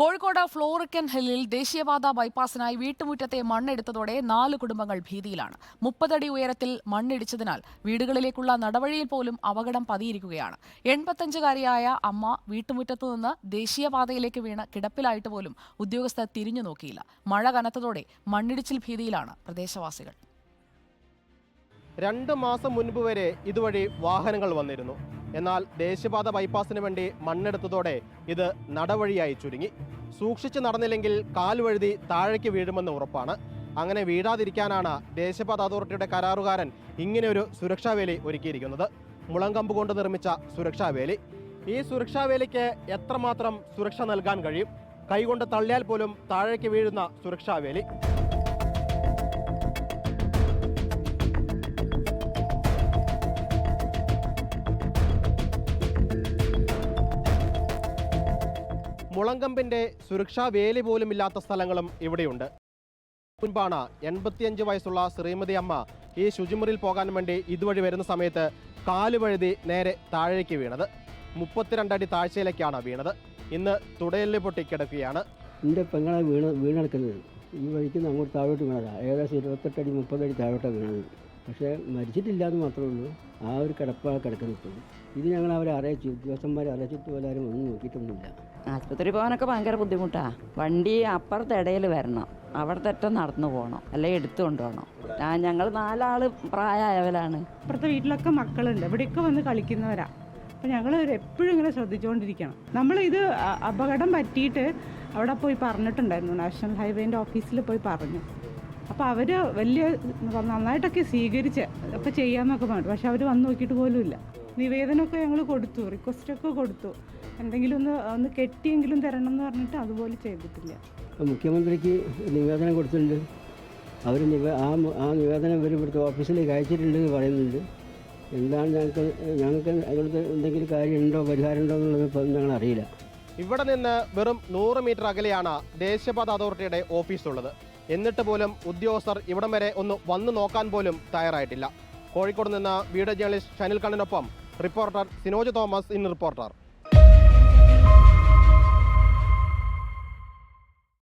കോഴിക്കോട് ഫ്ലോറിക്കൻ ഹില്ലിൽ ദേശീയപാത ബൈപ്പാസിനായി വീട്ടുമുറ്റത്തെ മണ്ണെടുത്തതോടെ നാല് കുടുംബങ്ങൾ ഭീതിയിലാണ്. മുപ്പതടി ഉയരത്തിൽ മണ്ണിടിച്ചതിനാൽ വീടുകളിലേക്കുള്ള നടവഴിയിൽ പോലും അപകടം പതിയിരിക്കുകയാണ്. എൺപത്തഞ്ചുകാരിയായ അമ്മ വീട്ടുമുറ്റത്തു നിന്ന് ദേശീയപാതയിലേക്ക് വീണ് കിടപ്പിലായിട്ട് പോലും ഉദ്യോഗസ്ഥർ തിരിഞ്ഞു നോക്കിയില്ല. മഴ കനത്തതോടെ മണ്ണിടിച്ചിൽ ഭീതിയിലാണ് പ്രദേശവാസികൾ. രണ്ട് മാസം മുൻപ് വരെ ഇതുവഴി വാഹനങ്ങൾ വന്നിരുന്നു. എന്നാൽ ദേശീയപാത ബൈപ്പാസിന് വേണ്ടി മണ്ണെടുത്തതോടെ ഇത് നടവഴിയായി ചുരുങ്ങി. സൂക്ഷിച്ച് നടന്നില്ലെങ്കിൽ കാൽ വഴുതി താഴേക്ക് വീഴുമെന്ന് ഉറപ്പാണ്. അങ്ങനെ വീഴാതിരിക്കാനാണ് ദേശീയപാത അതോറിറ്റിയുടെ കരാറുകാരൻ ഇങ്ങനെ ഒരു സുരക്ഷാ വേലി ഒരുക്കിയിരിക്കുന്നത്. മുളങ്കമ്പ് കൊണ്ട് നിർമ്മിച്ച സുരക്ഷാ വേലി ഈ സുരക്ഷാ വേലിക്ക് എത്രമാത്രം സുരക്ഷ നൽകാൻ കഴിയും? കൈകൊണ്ട് തള്ളിയാൽ പോലും താഴേക്ക് വീഴുന്ന സുരക്ഷാ മുളങ്കമ്പിന്റെ സുരക്ഷാ വേലി പോലും ഇല്ലാത്ത സ്ഥലങ്ങളും ഇവിടെയുണ്ട്. മുൻപാണ് എൺപത്തിയഞ്ച് വയസ്സുള്ള ശ്രീമതി അമ്മ ഈ ശുചിമുറിയിൽ പോകാൻ വേണ്ടി ഇതുവഴി വരുന്ന സമയത്ത് കാൽ വഴുതി നേരെ താഴേക്ക് വീണത്. മുപ്പത്തിരണ്ടടി താഴ്ചയിലേക്കാണ് വീണത്. ഇന്ന് തുടയൽ പൊട്ടിക്കിടക്കുകയാണ് എന്റെ പെങ്ങളെ വീണ് വീണെടുക്കുന്നത്. ഈ വഴിക്ക് അങ്ങോട്ട് താഴോട്ട് വീണതാണ് ഏകദേശം ഇരുപത്തെട്ടടി മുപ്പതടി താഴോട്ടാണ് വീണത്. പക്ഷേ മരിച്ചിട്ടില്ല എന്ന് മാത്രമേ ഉള്ളൂ. ആ ഒരു കിടപ്പാണ് കിടക്കുന്നത് ഇത് ഞങ്ങൾ അവരെ അറിയിച്ചു. ഉദ്യോഗസ്ഥന്മാരെ അറിയിച്ചിട്ട് പോലും ആരും ഒന്നും നോക്കിയിട്ടൊന്നുമില്ല. ആശുപത്രി പോകാനൊക്കെ ഭയങ്കര ബുദ്ധിമുട്ടാ. വണ്ടി അപ്പുറത്തെ ഇടയിൽ വരണം. അവിടെ തെറ്റം നടന്നു പോകണം. അല്ലെ എടുത്തു കൊണ്ടുപോകണം. ആ ഞങ്ങൾ നാലാൾ പ്രായമായവരാണ്. ഇപ്പുറത്തെ വീട്ടിലൊക്കെ മക്കളുണ്ട്. ഇവിടെയൊക്കെ വന്ന് കളിക്കുന്നവരാ. അപ്പം ഞങ്ങൾ എപ്പോഴും ഇങ്ങനെ ശ്രദ്ധിച്ചുകൊണ്ടിരിക്കണം അ- അപകടം പറ്റിയിട്ട് അവിടെ പോയി പറഞ്ഞിട്ടുണ്ടായിരുന്നു. നാഷണൽ ഹൈവേന്റെ ഓഫീസിൽ പോയി പറഞ്ഞു. അപ്പോൾ അവർ വലിയ നന്നായിട്ടൊക്കെ സ്വീകരിച്ച് ഒക്കെ ചെയ്യാമെന്നൊക്കെ പറഞ്ഞു പക്ഷെ അവർ വന്ന് നോക്കിയിട്ട് പോലുമില്ല ഇല്ല. നിവേദനമൊക്കെ ഞങ്ങൾ കൊടുത്തു റിക്വസ്റ്റൊക്കെ കൊടുത്തു. എന്തെങ്കിലും ഒന്ന് ഒന്ന് കെട്ടിയെങ്കിലും തരണം എന്ന് പറഞ്ഞിട്ട് അതുപോലെ ചെയ്തിട്ടില്ല. മുഖ്യമന്ത്രിക്ക് നിവേദനം കൊടുത്തിട്ടുണ്ട്. അവർ നിവേ ആ ആ നിവേദനം ഇവർ ഇവിടുത്തെ ഓഫീസിലേക്ക് അയച്ചിട്ടുണ്ട് എന്ന് പറയുന്നുണ്ട്. എന്താണ് ഞങ്ങൾക്ക് ഞങ്ങൾക്ക് അതിനകത്ത് എന്തെങ്കിലും കാര്യമുണ്ടോ പരിഹാരമുണ്ടോ എന്നുള്ളത് ഇപ്പം ഞങ്ങൾ അറിയില്ല. ഇവിടെ നിന്ന് വെറും നൂറ് മീറ്റർ അകലെയാണ് ദേശീയപാത അതോറിറ്റിയുടെ ഓഫീസ് ഉള്ളത്. എന്നിട്ട് പോലും ഉദ്യോഗസ്ഥർ ഇവിടം വരെ ഒന്ന് വന്നു നോക്കാൻ പോലും തയ്യാറായിട്ടില്ല. കോഴിക്കോട് നിന്ന് video journalist Shanil കണ്ണിനൊപ്പം reporter Sinoj Thomas in reporter.